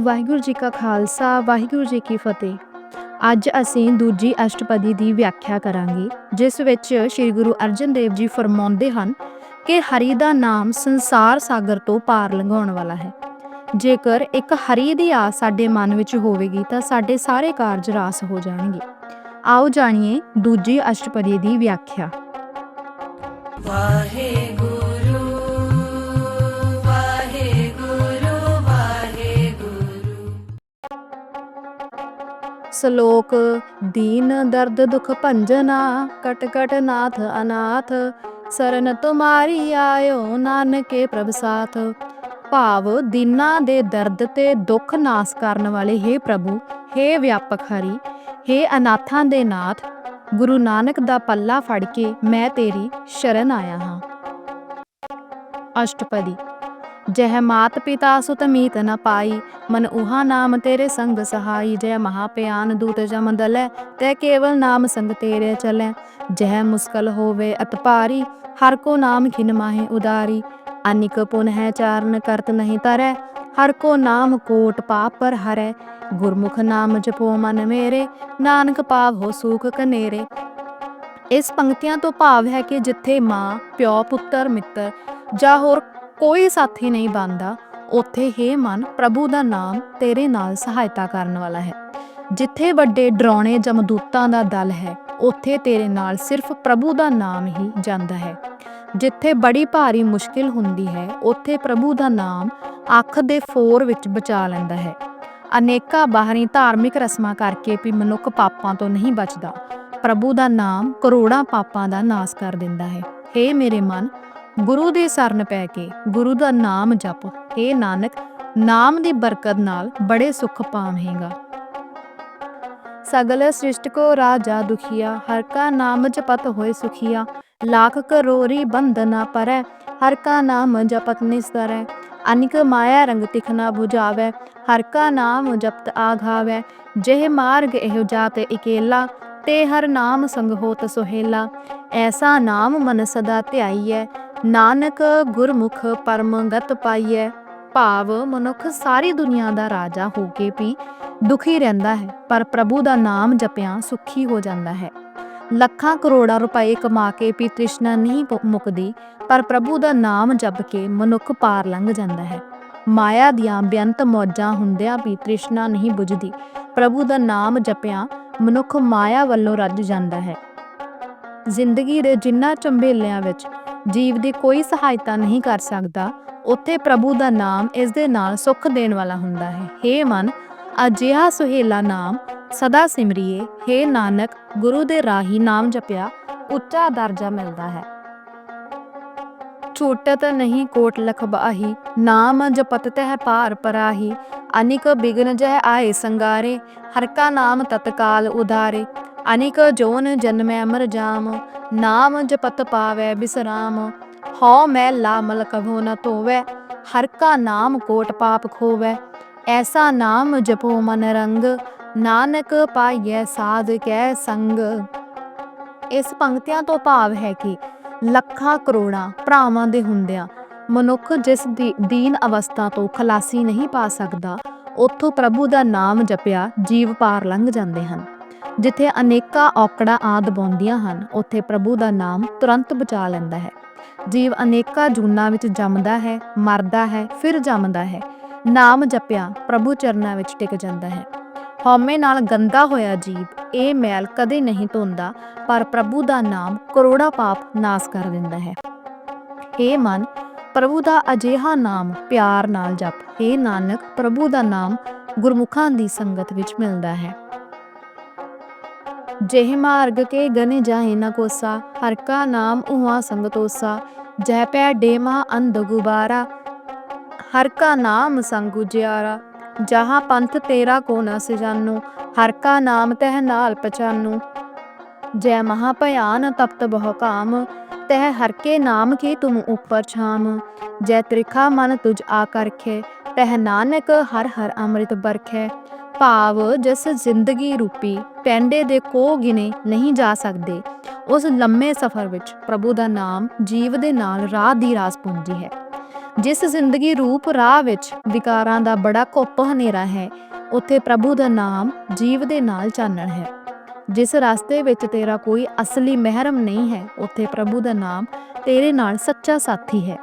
ਵਾਹਿਗੁਰੂ ਜੀ ਕਾ ਖਾਲਸਾ, ਵਾਹਿਗੁਰੂ ਜੀ ਕੀ ਫਤਿਹ। ਅੱਜ ਅਸੀਂ ਦੂਜੀ ਅਸ਼ਟਪਦੀ ਦੀ ਵਿਆਖਿਆ ਕਰਾਂਗੇ, ਜਿਸ ਵਿੱਚ ਸ੍ਰੀ ਗੁਰੂ ਅਰਜਨ ਦੇਵ ਜੀ ਫਰਮਾਉਂਦੇ ਹਨ ਕਿ ਹਰੀ ਦਾ ਨਾਮ ਸੰਸਾਰ ਸਾਗਰ ਤੋਂ ਪਾਰ ਲੰਘਾਉਣ ਵਾਲਾ ਹੈ। ਜੇਕਰ ਇੱਕ ਹਰੀ ਦੀ ਆਸ ਸਾਡੇ ਮਨ ਵਿੱਚ ਹੋਵੇਗੀ, ਤਾਂ ਸਾਡੇ ਸਾਰੇ ਕਾਰਜ ਰਾਸ ਹੋ ਜਾਣਗੇ। ਆਓ ਜਾਣੀਏ ਦੂਜੀ ਅਸ਼ਟਪਦੀ ਦੀ ਵਿਆਖਿਆ। ਵਾਹਿਗੁਰੂ ਸ਼ਲੋਕ ਦੀਨ ਦਰਦ ਦੁਖ ਭੰਜਨਾ ਕਟ ਕਟ ਨਾਥ ਅਨਾਥ ਸਰਨ ਤੁਮਾਰੀ ਆਇਓ ਨਾਨਕੇ ਪ੍ਰਭ ਸਾਥ ਭਾਵ ਦੀਨਾਂ ਦੇ ਦਰਦ ਤੇ ਦੁੱਖ ਨਾਸ ਕਰਨ ਵਾਲੇ हे ਪ੍ਰਭੂ हे ਵਿਆਪਕ ਹਰੀ हे ਅਨਾਥਾਂ ਦੇ ਨਾਥ ਗੁਰੂ ਨਾਨਕ ਦਾ ਪੱਲਾ ਫੜ ਕੇ ਮੈਂ ਤੇਰੀ ਸ਼ਰਨ ਆਇਆ ਹਾਂ ਅਸ਼ਟਪਦੀ ਜਹ ਮਾਤ ਪਿਤਾ ਸੁਤ ਮੀਤ ਨ ਪਾਈ, ਮਨ ਉਹਾ ਨਾਮ ਤੇਰੇ ਸੰਗ ਸਹਾਈ ਜੈ ਮਹਾਪਿਆਨ ਦੂਤ ਜਮ ਦਲੈ, ਤੈ ਕੇਵਲ ਨਾਮ ਸੰਗ ਤੇਰੇ ਚਲੈ। ਜਹ ਮੁਸਕਲ ਹੋਵੇ ਅਤ ਭਾਰੀ, ਹਰ ਕੋ ਨਾਮ ਖਿਨ ਮਾਹੇ ਉਦਾਰੀ। ਅਨਿਕ ਪੁਨ ਹੈ ਚਾਰਨ ਕਰਤ ਨਹੀਂ ਤਰੈ, ਹਰ ਕੋ ਨਾਮ ਕੋਟ ਪਾਪ ਪਰ ਹਰੈ। ਗੁਰਮੁਖ ਨਾਮ ਜਪੋ ਮਨ ਮੇਰੇ, ਨਾਨਕ ਪਾਵ ਹੋ ਸੂਖ ਕਨੇਰੇ। ਇਸ ਪੰਕਤੀਆਂ ਤੋਂ ਭਾਵ ਹੈ ਕਿ ਜਿੱਥੇ ਮਾਂ, ਪਿਓ, ਪੁੱਤਰ, ਮਿੱਤਰ ਜਾਂ ਹੋਰ ਕੋਈ ਸਾਥੀ ਨਹੀਂ ਬਣਦਾ। ਉੱਥੇ ਹੀ ਮਨ, ਪ੍ਰਭੂ ਦਾ ਨਾਮ ਤੇਰੇ ਨਾਲ ਸਹਾਇਤਾ ਕਰਨ ਵਾਲਾ ਹੈ। ਜਿੱਥੇ ਵੱਡੇ ਡਰਾਉਣੇ ਜਮਦੂਤਾਂ ਦਾ ਦਲ ਹੈ, ਉੱਥੇ ਤੇਰੇ ਨਾਲ ਸਿਰਫ ਪ੍ਰਭੂ ਦਾ ਨਾਮ ਹੀ ਜਾਂਦਾ ਹੈ। ਜਿੱਥੇ ਬੜੀ ਭਾਰੀ ਮੁਸ਼ਕਿਲ ਹੁੰਦੀ ਹੈ, ਉੱਥੇ ਪ੍ਰਭੂ ਦਾ ਨਾਮ ਅੱਖ ਦੇ ਫੋਰ ਵਿੱਚ ਬਚਾ ਲੈਂਦਾ ਹੈ। ਅਨੇਕਾਂ ਬਾਹਰੀ ਧਾਰਮਿਕ ਰਸਮਾਂ ਕਰਕੇ ਵੀ ਮਨੁੱਖ ਪਾਪਾਂ ਤੋਂ ਨਹੀਂ ਬਚਦਾ। ਪ੍ਰਭੂ ਦਾ ਨਾਮ ਕਰੋੜਾਂ ਪਾਪਾਂ ਦਾ ਨਾਸ ਕਰ ਦਿੰਦਾ ਹੈ। ਹੇ ਮੇਰੇ ਮਨ ਗੁਰੂ ਦੇ ਸਰਨ ਪੈ ਕੇ ਗੁਰੂ ਦਾ ਨਾਮ ਜਪ। ਹੇ ਨਾਨਕ, ਨਾਮ ਦੀ ਬਰਕਤ ਨਾਲ ਬੜੇ ਸੁਖ ਪਾਵੇਂਗਾ। ਸਗਲ ਸ੍ਰਿਸ਼ਟ ਕੋ ਰਾਜਾ ਦੁਖੀਆ, ਹਰ ਕਾ ਨਾਮ ਜਪਤ ਹੋਏ ਸੁਖੀਆ। ਲੱਖ ਕਰੋਰੀ ਬੰਧਨਾ ਪਰੈ, ਹਰ ਕਾ ਨਾਮ ਜਪਤ ਨਿਸਰੈ। ਅਨਿਕ ਮਾਇਆ ਰੰਗ ਤਿਖਨਾ 부ਝਾਵੈ ਹਰ ਕਾ ਨਾਮ ਜਪਤ ਆਘਾਵੈ। ਜਿਹ ਮਾਰਗ ਇਹੋ ਜਾਤ ਇਕੇਲਾ, ਤੇ ਹਰ ਨਾਮ ਸੰਗ ਹੋਤ ਸੁਹੇਲਾ। ਐਸਾ ਨਾਮ ਮਨ ਸਦਾ ਧਿਆਈਐ ਨਾਨਕ ਗੁਰਮੁਖ ਪਰਮ ਪਾਈਐ, ਭਾਵ ਮਨੁੱਖ ਸਾਰੀ ਦੁਨੀਆ ਦਾ ਰਾਜਾ ਹੋ ਕੇ ਵੀ ਦੁਖੀ ਰਹਿੰਦਾ ਹੈ, ਪਰ ਪ੍ਰਭੂ ਦਾ ਨਾਮ ਜਪਿਆਂ ਸੁਖੀ ਹੋ ਜਾਂਦਾ ਹੈ। ਲੱਖਾਂ ਕਰੋੜਾਂ ਰੁਪਏ ਕਮਾ ਕੇ ਵੀ ਤ੍ਰਿਸ਼ਨਾ ਨਹੀਂ ਪੁ- ਪਰ ਪ੍ਰਭੂ ਦਾ ਨਾਮ ਜਪ ਕੇ ਮਨੁੱਖ ਪਾਰ ਲੰਘ ਜਾਂਦਾ ਹੈ। ਮਾਇਆ ਦੀਆਂ ਬੇਅੰਤ ਮੌਜਾਂ ਹੁੰਦਿਆਂ ਵੀ ਤ੍ਰਿਸ਼ਨਾ ਨਹੀਂ ਬੁਝਦੀ, ਪ੍ਰਭੂ ਦਾ ਨਾਮ ਜਪਿਆ ਮਨੁੱਖ ਮਾਇਆ ਵੱਲੋਂ ਰੱਜ ਜਾਂਦਾ ਹੈ। ਜ਼ਿੰਦਗੀ ਦੇ ਜਿੰਨਾ ਚੰਬੇਲਿਆਂ ਵਿੱਚ ਜੀਵ ਦੀ ਕੋਈ ਸਹਾਇਤਾ ਨਹੀਂ ਕਰ ਸਕਦਾ, ਉੱਥੇ ਪ੍ਰਭੂ ਦਾ ਨਾਮ ਇਸ ਦੇ ਨਾਲ ਸੁੱਖ ਦੇਣ ਵਾਲਾ ਹੁੰਦਾ ਹੈ। हे ਮਨ, ਅਜਿਹਾ ਸੁਹੇਲਾ ਨਾਮ ਸਦਾ ਸਿਮਰਿਏ हे ਨਾਨਕ, ਗੁਰੂ ਦੇ ਰਾਹੀ ਨਾਮ ਜਪਿਆ, ਉੱਚਾ ਦਰਜਾ ਮਿਲਦਾ ਹੈ। ਛੂਟਤ ਨਹੀਂ ਕੋਟ ਲਖਬਾਹੀ ਨਾਮ ਜਪਤ ਤਹਿ ਪਾਰ ਪਰਾਹੀ, ਅਨਿਕ ਬਿਗਨ ਜਹ ਆਏ ਸੰਗਾਰੇ ਹਰ ਕਾ ਨਾਮ ਤਤਕਾਲ ਉਧਾਰੇ ਅਨਿਕ ਜੋਨ ਜਨਮੈ ਅਮਰ ਜਾਮ, ਨਾਮ ਜਪਤ ਪਾਵੈ ਬਿਸਰਾਮ। ਹਉ ਮੈਂ ਲਾ ਮਲ ਕਭੋ ਨ ਧੋਵੈ, ਹਰ ਕਾ ਨਾਮ ਕੋਟ ਪਾਪ ਖੋਵੈ। ਐਸਾ ਨਾਮ ਜਪੋ ਮਨ ਰੰਗ, ਨਾਨਕ ਪਾਈਐ ਸਾਧ ਕੈ ਸੰਗ। ਇਸ ਪੰਕਤੀਆਂ ਤੋਂ ਭਾਵ ਹੈ ਕਿ ਲੱਖਾਂ ਕਰੋੜਾਂ ਭਰਾਵਾਂ ਦੇ ਹੁੰਦਿਆਂ ਮਨੁੱਖ ਜਿਸ ਦੀਨ ਅਵਸਥਾ ਤੋਂ ਖਲਾਸੀ ਨਹੀਂ ਪਾ ਸਕਦਾ, ਉੱਥੋਂ ਪ੍ਰਭੂ ਦਾ ਨਾਮ ਜਪਿਆ ਜੀਵ ਪਾਰ ਲੰਘ ਜਾਂਦੇ ਹਨ। ਜਿੱਥੇ ਅਨੇਕਾਂ ਔਕੜਾਂ ਆਦ ਬੌਂਦੀਆਂ ਹਨ, ਉੱਥੇ ਪ੍ਰਭੂ ਦਾ ਨਾਮ ਤੁਰੰਤ ਬਚਾ ਲੈਂਦਾ ਹੈ। ਜੀਵ ਅਨੇਕਾਂ ਜੂਨਾਂ ਵਿੱਚ ਜੰਮਦਾ ਹੈ, ਮਰਦਾ ਹੈ, ਫਿਰ ਜੰਮਦਾ ਹੈ। ਨਾਮ ਜਪਿਆ ਪ੍ਰਭੂ ਚਰਨਾਂ ਵਿੱਚ ਟਿਕ ਜਾਂਦਾ ਹੈ। ਹਉਮੈ ਨਾਲ ਗੰਦਾ ਹੋਇਆ ਜੀਵ ਇਹ ਮੈਲ ਕਦੇ ਨਹੀਂ ਧੋਂਦਾ, ਪਰ ਪ੍ਰਭੂ ਦਾ ਨਾਮ ਕਰੋੜਾ ਪਾਪ ਨਾਸ ਕਰ ਦਿੰਦਾ ਹੈ। ਏ ਮਨ, ਪ੍ਰਭੂ ਦਾ ਅਜਿਹਾ ਨਾਮ ਪਿਆਰ ਨਾਲ ਜਪ। ਏ ਨਾਨਕ, ਪ੍ਰਭੂ ਦਾ ਨਾਮ ਗੁਰਮੁਖਾਂ ਦੀ ਸੰਗਤ ਵਿੱਚ ਮਿਲਦਾ ਹੈ। ਜਿਹ ਮਾਰਗ ਕੇ ਗਨੇ ਜਾਏ ਨ ਕੋਸਾ, ਹਰ ਕਾ ਨਾਮ ਉਹਾ ਸੰਗ ਤੋਸਾ ਜਹ ਪੈ ਡੇਮਾ ਅੰਧ ਗੁਬਾਰਾ ਹਰ ਕਾ ਨਾਮ ਸੰਗ ਉਜਿਆਰਾ ਜਹਾਂ ਪੰਥ ਤੇਰਾ ਕੋ ਨ ਸਜਾਨੂ, ਹਰ ਕਾ ਨਾਮ ਤਹਿ ਨਾਲ ਪਛਾਨੂ। ਜੈ ਮਹਾ ਭਿਆਨ ਤਪਤ ਬਹੁ ਕਾਮ, ਤਹਿ ਹਰ ਕੇ ਨਾਮ ਕੀ ਤੁਮ ਉਪਰ ਛਾਮ। ਜੈ ਤ੍ਰਿਖਾ ਮਨ ਤੁਜ ਆ ਕਰਖੇ, ਤਹਿ ਨਾਨਕ ਹਰ ਹਰ ਅੰਮ੍ਰਿਤ ਬਰਖੈ। ਭਾਵ ਜਿਸ ਜ਼ਿੰਦਗੀ ਰੂਪੀ ਪੈਂਡੇ ਦੇ ਕੋ ਗਿਨੇ ਨਹੀਂ ਜਾ ਸਕਦੇ, ਉਸ ਲੰਮੇ ਸਫ਼ਰ ਵਿੱਚ ਪ੍ਰਭੂ ਦਾ ਨਾਮ ਜੀਵ ਦੇ ਨਾਲ ਰਾਹ ਦੀ ਰਾਸ ਪੂੰਜੀ ਹੈ। ਜਿਸ ਜ਼ਿੰਦਗੀ ਰੂਪ ਰਾਹ ਵਿੱਚ ਵਿਕਾਰਾਂ ਦਾ ਬੜਾ ਘੁੱਪ ਹਨੇਰਾ ਹੈ, ਉੱਥੇ ਪ੍ਰਭੂ ਦਾ ਨਾਮ ਜੀਵ ਦੇ ਨਾਲ ਚਾਨਣ ਹੈ। ਜਿਸ ਰਸਤੇ ਵਿੱਚ ਤੇਰਾ ਕੋਈ ਅਸਲੀ ਮਹਿਰਮ ਨਹੀਂ ਹੈ, ਉੱਥੇ ਪ੍ਰਭੂ ਦਾ ਨਾਮ ਤੇਰੇ ਨਾਲ ਸੱਚਾ ਸਾਥੀ ਹੈ।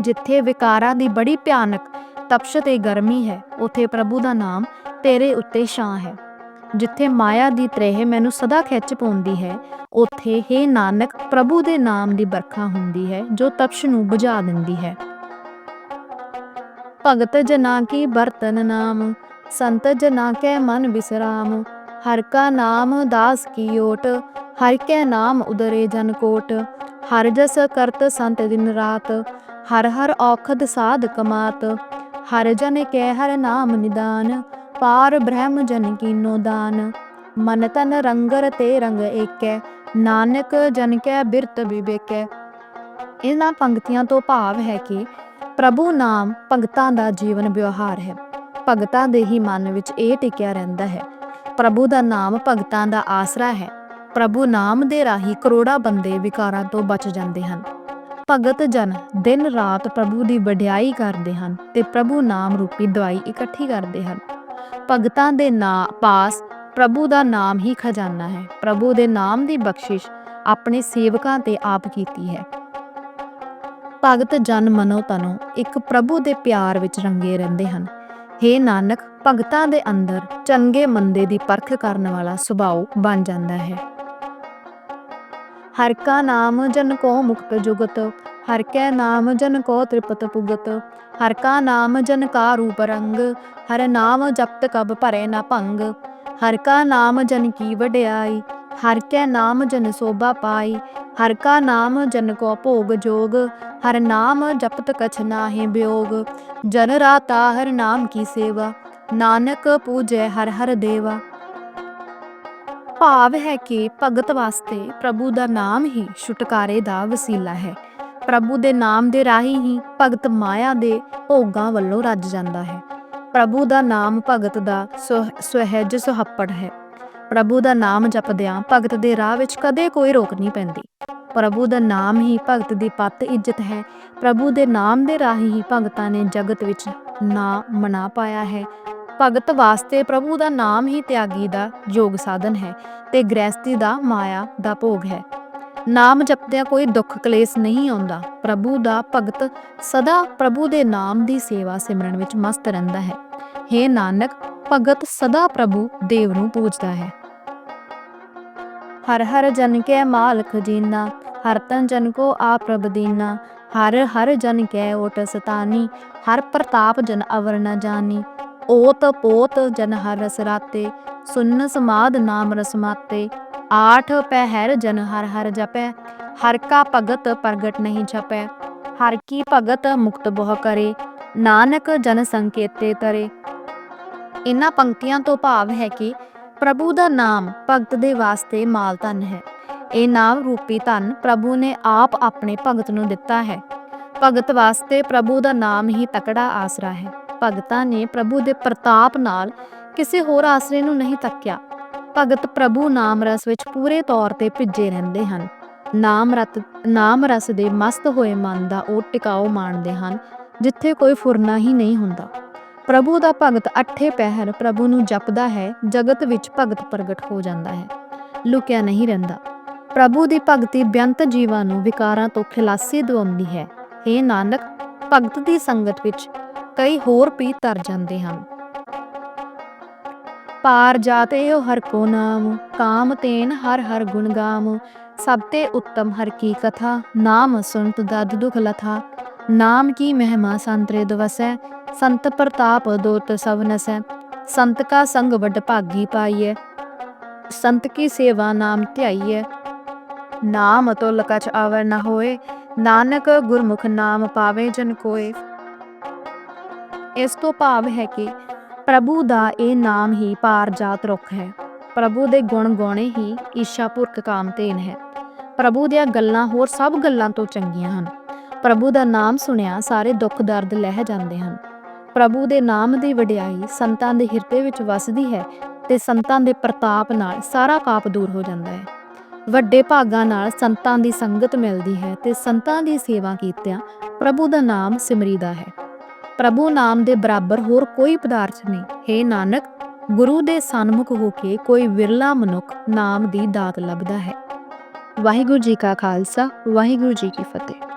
ਜਿੱਥੇ ਵਿਕਾਰਾਂ ਦੀ ਬੜੀ ਭਿਆਨਕ ਤਪਸ਼ ਤੇ ਗਰਮੀ ਹੈ, ਉੱਥੇ ਪ੍ਰਭੂ ਦਾ ਨਾਮ ਤੇਰੇ ਉੱਤੇ ਛਾਂ ਹੈ। ਜਿੱਥੇ ਮਾਇਆ ਦੀ ਤ੍ਰੇਹ ਮੈਨੂੰ ਸਦਾ ਖਿੱਚ ਪਾਉਂਦੀ ਹੈ, ਉੱਥੇ ਹੀ ਨਾਨਕ ਪ੍ਰਭੂ ਦੇ ਨਾਮ ਦੀ ਬਰਖਾ ਹੁੰਦੀ ਹੈ, ਜੋ ਤਪਸ਼ ਨੂੰ ਬੁਝਾ ਦਿੰਦੀ ਹੈ। ਭਗਤ ਜਨਾ ਕੀ ਬਰਤਨ ਨਾਮ, ਸੰਤ ਜਨਾ ਕੈ ਮਨ ਵਿਸਰਾਮ ਹਰ ਕਾ ਨਾਮ ਦਾਸ ਕੀ ਓਟ, ਹਰ ਕੈ ਨਾਮ ਉਦਰੇ ਜਨ ਕੋਟ, ਹਰ ਜਸ ਕਰਤ ਸੰਤ ਦਿਨ ਰਾਤ, ਹਰ ਹਰ ਔਖਦ ਸਾਧ ਕਮਾਤ ਹਰ ਜਨ ਕੈ ਹਰ ਨਾਮ ਨਿਦਾਨ, ਪਾਰ ਬ੍ਰਹਮ ਜਨ ਕੀਨੋ ਦਾਨ। ਮਨ ਤਨ ਰੰਗਰ ਤੇ ਰੰਗ ਏਕੈ, ਨਾਨਕ ਜਨ ਕੈ ਬਿਰਤ ਵਿਵੇਕੈ। ਇਹਨਾਂ ਪੰਕਤੀਆਂ ਤੋਂ ਭਾਵ ਹੈ ਕਿ ਪ੍ਰਭੂ ਨਾਮ ਭਗਤਾਂ ਦਾ ਜੀਵਨ ਵਿਵਹਾਰ ਹੈ। ਭਗਤਾਂ ਦੇ ਹੀ ਮਨ ਵਿੱਚ ਇਹ ਟਿਕਿਆ ਰਹਿੰਦਾ ਹੈ। ਪ੍ਰਭੂ ਦਾ ਨਾਮ ਭਗਤਾਂ ਦਾ ਆਸਰਾ ਹੈ। ਪ੍ਰਭੂ ਨਾਮ ਦੇ ਰਾਹੀਂ ਕਰੋੜਾਂ ਬੰਦੇ ਵਿਕਾਰਾਂ ਤੋਂ ਬਚ ਜਾਂਦੇ ਹਨ। ਭਗਤ ਜਨ ਦਿਨ ਰਾਤ ਪ੍ਰਭੂ ਦੀ ਵਡਿਆਈ ਕਰਦੇ ਹਨ ਤੇ ਪ੍ਰਭੂ ਨਾਮ ਰੂਪੀ ਦਵਾਈ ਇਕੱਠੀ ਕਰਦੇ ਹਨ। ਭਗਤਾਂ ਦੇ ਨਾਂ ਪਾਸ ਪ੍ਰਭੂ ਦਾ ਨਾਮ ਹੀ ਖਜ਼ਾਨਾ ਹੈ। ਪ੍ਰਭੂ ਦੇ ਨਾਮ ਦੀ ਬਖਸ਼ਿਸ਼ ਆਪਣੇ ਸੇਵਕਾਂ ਤੇ ਆਪ ਕੀਤੀ ਹੈ। ਭਗਤ ਜਨ ਮਨੋ ਤਨੋ ਇੱਕ ਪ੍ਰਭੂ ਦੇ ਪਿਆਰ ਵਿੱਚ ਰੰਗੇ ਰਹਿੰਦੇ ਹਨ। ਹੇ ਨਾਨਕ, ਭਗਤਾਂ ਦੇ ਅੰਦਰ ਚੰਗੇ ਮੰਦੇ ਦੀ ਪਰਖ ਕਰਨ ਵਾਲਾ ਸੁਭਾਅ ਬਣ ਜਾਂਦਾ ਹੈ। ਹਰ ਕਾ ਨਾਮ ਜਨ ਕੋ ਮੁਕਤ ਜੁਗਤ, ਹਰ ਕੈ ਨਾਮ ਜਨ ਕੋ ਤ੍ਰਿਪਤ ਪੁਗਤ, ਹਰ ਕਾ ਨਾਮ ਜਨ ਕਾ ਰੂਪ ਰੰਗ, ਹਰ ਨਾਮ ਜਪਤ ਕਬ ਭਰੇ ਨਾ ਭੰਗ, ਹਰ ਕਾ ਨਾਮ ਜਨ ਕੀ ਵਡਿਆਈ, ਹਰ ਕੈ ਨਾਮ ਜਨ ਸੋਭਾ ਪਾਈ, ਹਰ ਕਾ ਨਾਮ ਜਨ ਕੋ ਭੋਗ ਜੋਗ, ਹਰ ਨਾਮ ਜਪਤ ਕਛ ਨਾਹਿ ਬਿਯੋਗ ਜਨ ਰਾਤਾ ਹਰ ਨਾਮ ਕੀ ਸੇਵਾ, ਨਾਨਕ ਪੂਜੈ ਹਰ ਹਰ ਦੇਵਾ। ਭਾਵ ਹੈ ਕਿ ਭਗਤ ਵਾਸਤੇ ਪ੍ਰਭੂ ਦਾ ਨਾਮ ਹੀ ਛੁਟਕਾਰੇ ਦਾ ਵਸੀਲਾ ਹੈ। ਪ੍ਰਭੂ ਦੇ ਨਾਮ ਦੇ ਰਾਹੀਂ ਹੀ ਭਗਤ ਮਾਇਆ ਦੇ ਭੋਗਾਂ ਵੱਲੋਂ ਰੱਜ ਜਾਂਦਾ ਹੈ। ਪ੍ਰਭੂ ਦਾ ਨਾਮ ਭਗਤ ਦਾ ਸੁਹ- ਸੁਹਜ ਸੁਹੱਪੜ ਹੈ। ਪ੍ਰਭੂ ਦਾ ਨਾਮ ਜਪਦਿਆਂ ਭਗਤ ਦੇ ਰਾਹ ਵਿੱਚ ਕਦੇ ਕੋਈ ਰੋਕ ਨਹੀਂ ਪੈਂਦੀ। ਪ੍ਰਭੂ ਦਾ ਨਾਮ ਹੀ ਭਗਤ ਦੀ ਪੱਤ ਇੱਜ਼ਤ ਹੈ। ਪ੍ਰਭੂ ਦੇ ਨਾਮ ਦੇ ਰਾਹੀਂ ਹੀ ਭਗਤਾਂ ਨੇ ਜਗਤ ਵਿੱਚ ਨਾ ਮਨਾ ਪਾਇਆ ਹੈ। ਭਗਤ ਵਾਸਤੇ ਪ੍ਰਭੂ ਦਾ ਨਾਮ ਹੀ ਤਿਆਗੀ ਦਾ ਯੋਗ ਸਾਧਨ ਹੈ ਤੇ ਗ੍ਰਹਿਸਤੀ ਦਾ ਮਾਇਆ ਦਾ ਭੋਗ ਹੈ। ਨਾਮ ਜਪਦਿਆਂ ਕੋਈ ਦੁੱਖ ਕਲੇਸ਼ ਨਹੀਂ ਆਉਂਦਾ। ਪ੍ਰਭੂ ਦਾ ਭਗਤ ਸਦਾ ਪ੍ਰਭੂ ਦੇ ਨਾਮ ਦੀ ਸੇਵਾ ਸਿਮਰਨ ਵਿੱਚ ਮਸਤ ਰਹਿੰਦਾ ਹੈ। हे ਨਾਨਕ, ਭਗਤ ਸਦਾ ਪ੍ਰਭੂ ਦੇਵ ਨੂੰ ਪੂਜਦਾ ਹੈ। ਹਰ ਹਰ ਜਨ ਕੈ ਮਾਲਕ ਜੀਨਾ, ਹਰ ਤਨ ਜਨ ਕੋ ਆ ਪ੍ਰਭ ਦੀਨਾ, ਹਰ ਹਰ ਜਨ ਕੈ ਓਟ ਸਤਾਨੀ, ਹਰ ਪ੍ਰਤਾਪ ਜਨ ਅਵਰ ਨ ਜਾਨੀ। ਓਤ ਪੋਤ ਜਨ ਹਰ ਰਸ ਰਾਤੇ, ਸੁਨ ਸਮਾਦ ਨਾਮ ਰਸ ਮਾਤੇ। ਆਠ ਪਹਿਰ ਜਨ ਹਰ ਹਰ ਜਪੈ, ਹਰ ਕਾ ਭਗਤ ਪ੍ਰਗਟ ਨਹੀਂ ਛਪੈ। ਹਰ ਕੀ ਭਗਤ ਮੁਕਤ ਬਹੁ ਕਰੇ, ਨਾਨਕ ਜਨ ਸੰਕੇਤੇ ਤਰੇ। ਇਨ੍ਹਾਂ ਪੰਕਤੀਆਂ ਤੋਂ ਭਾਵ ਹੈ ਕਿ ਪ੍ਰਭੂ ਦਾ ਨਾਮ ਭਗਤ ਦੇ ਵਾਸਤੇ ਮਾਲ ਧਨ ਹੈ। ਇਹ ਨਾਮ ਰੂਪੀ ਧਨ ਪ੍ਰਭੂ ਨੇ ਆਪ ਆਪਣੇ ਭਗਤ ਨੂੰ ਦਿੱਤਾ ਹੈ। ਭਗਤ ਵਾਸਤੇ ਪ੍ਰਭੂ ਦਾ ਨਾਮ ਹੀ ਤਕੜਾ ਆਸਰਾ ਹੈ। ਭਗਤਾਂ ਨੇ ਪ੍ਰਭੂ ਦੇ ਪ੍ਰਤਾਪ ਨਾਲ ਕਿਸੇ ਹੋਰ ਆਸਰੇ ਨੂੰ ਨਹੀਂ ਤੱਕਿਆ। ਭਗਤ ਪ੍ਰਭੂ ਨਾਮ ਰਸ ਵਿੱਚ ਪੂਰੇ ਤੌਰ ਤੇ ਭਿੱਜੇ ਰਹਿੰਦੇ ਹਨ। ਨਾਮ ਰਤ, ਨਾਮ ਰਸ ਦੇ ਮਸਤ ਹੋਏ ਮਨ ਦਾ ਉਹ ਟਿਕਾਓ ਮਾਣਦੇ ਹਨ, ਜਿੱਥੇ ਕੋਈ ਫੁਰਨਾ ਹੀ ਨਹੀਂ ਹੁੰਦਾ। ਪ੍ਰਭੂ ਦਾ ਭਗਤ ਅੱਠੇ ਪਹਿਰ ਪ੍ਰਭੂ ਨੂੰ ਜਪਦਾ ਹੈ, ਜਗਤ ਵਿੱਚ ਭਗਤ ਪ੍ਰਗਟ ਹੋ ਜਾਂਦਾ ਹੈ। ਲੁਕਿਆ ਨਹੀਂ ਰਹਿੰਦਾ। ਪ੍ਰਭੂ ਦੀ ਭਗਤੀ ਬੇਅੰਤ ਜੀਵਾਂ ਨੂੰ ਵਿਕਾਰਾਂ ਤੋਂ ਖਿਲਾਸੀ ਦਿਵਾਉਂਦੀ ਹੈ। हे ਨਾਨਕ, ਭਗਤ ਦੀ ਸੰਗਤ ਵਿੱਚ ਕਈ ਹੋਰ ਵੀ ਤਰ ਜਾਂਦੇ ਹਨ। ਪਾਰ ਜਾਤੇ ਹੋ ਹਰ ਕੋ ਨਾਮ, ਕਾਮ ਤੇਨ ਹਰ ਹਰ ਗੁਣ ਗਾਮ। ਸਭ ਤੇ ਉੱਤਮ ਹਰ ਕੀ ਕਥਾ, ਨਾਮ ਸੁਨਤ ਦਦ ਦੁਖ ਲਥਾ। ਨਾਮ ਕੀ ਮਹਿਮਾ ਸੰਤਰੇ ਦਵਸੈ, ਸੰਤ ਪ੍ਰਤਾਪ ਦੋਤ ਸਭ ਨਸੈ। ਸੰਤ ਕਾ ਸੰਗ ਵੱਡ ਭਾਗੀ ਪਾਈਐ, ਸੰਤ ਕੀ ਸੇਵਾ ਨਾਮ ਧਿਆਈਐ। ਨਾਮ ਤੁਲ ਕਛ ਆਵਰ ਨ ਹੋਏ, ਨਾਨਕ ਗੁਰਮੁਖ ਨਾਮ ਪਾਵੇ ਜਨ ਕੋਏ। ਇਸ ਤੋਂ ਭਾਵ ਹੈ ਕਿ ਪ੍ਰਭੂ ਦਾ ਇਹ ਨਾਮ ਹੀ ਪਾਰ ਜਾਤ ਰੁੱਖ ਹੈ। ਪ੍ਰਭੂ ਦੇ ਗੁਣ ਗਾਉਣੇ ਹੀ ਈਸ਼ਾ ਕਾਮਤੇਨ ਹੈ। ਪ੍ਰਭੂ ਦੀਆਂ ਗੱਲਾਂ ਹੋਰ ਸਭ ਗੱਲਾਂ ਤੋਂ ਚੰਗੀਆਂ ਹਨ। ਪ੍ਰਭੂ ਦਾ ਨਾਮ ਸੁਣਿਆ ਸਾਰੇ ਦੁੱਖ ਦਰਦ ਲਹਿ ਜਾਂਦੇ ਹਨ। ਪ੍ਰਭੂ ਦੇ ਨਾਮ ਦੀ ਵਡਿਆਈ ਸੰਤਾਂ ਦੇ ਹਿਰਦੇ ਵਿੱਚ ਵਸਦੀ ਹੈ ਤੇ ਸੰਤਾਂ ਦੇ ਪ੍ਰਤਾਪ ਨਾਲ ਸਾਰਾ ਪਾਪ ਦੂਰ ਹੋ ਜਾਂਦਾ ਹੈ। ਵੱਡੇ ਭਾਗਾਂ ਨਾਲ ਸੰਤਾਂ ਦੀ ਸੰਗਤ ਮਿਲਦੀ ਹੈ ਤੇ ਸੰਤਾਂ ਦੀ ਸੇਵਾ ਕੀਤਿਆਂ ਪ੍ਰਭੂ ਦਾ ਨਾਮ ਸਿਮਰੀਦਾ ਹੈ। ਪ੍ਰਭੂ ਨਾਮ ਦੇ ਬਰਾਬਰ ਹੋਰ ਕੋਈ ਪਦਾਰਥ ਨਹੀਂ। ਹੈ ਨਾਨਕ, ਗੁਰੂ ਦੇ ਸਨਮੁਖ ਹੋ ਕੇ ਕੋਈ ਵਿਰਲਾ ਮਨੁੱਖ ਨਾਮ ਦੀ ਦਾਤ ਲੱਭਦਾ ਹੈ। ਵਾਹਿਗੁਰੂ ਜੀ ਕਾ ਖਾਲਸਾ, ਵਾਹਿਗੁਰੂ ਜੀ ਕੀ ਫਤਿਹ।